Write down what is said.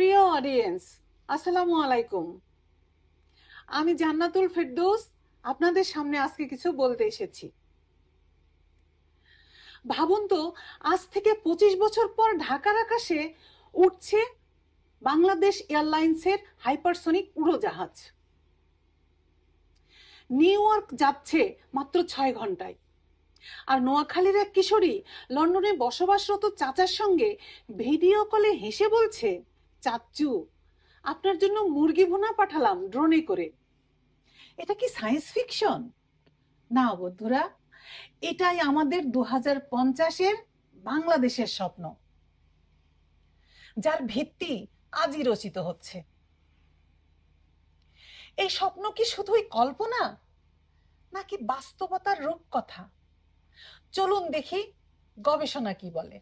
প্রিয় অডিয়েন্স আসসালামু আলাইকুম। আমি জান্নাতুল ফেরদৌস, আপনাদের সামনে আজকে কিছু বলতে এসেছি। ভাবুন তো, আজ থেকে পঁচিশ বছর পর ঢাকার আকাশে উঠছে বাংলাদেশ এয়ারলাইন্সের হাইপারসনিক উড়োজাহাজ। নিউ ইয়র্ক যাচ্ছে মাত্র ছয় ঘন্টায়। আর নোয়াখালীর এক কিশোরী লন্ডনে বসবাসরত চাচার সঙ্গে ভিডিও কলে হেসে বলছে চাচ্চু। আপনার জন্য মুরগি ভুনা পাঠালাম ড্রোনে করে। এটা কি সায়েন্স ফিকশন না বন্ধুরা, এটাই আমাদের দু হাজার পঞ্চাশের বাংলাদেশের স্বপ্ন। যার ভিত্তি আজই রচিত হচ্ছে। এই স্বপ্ন কি শুধুই কল্পনা, নাকি বাস্তবতার রূপকথা? চলুন দেখি গবেষণা কি বলে।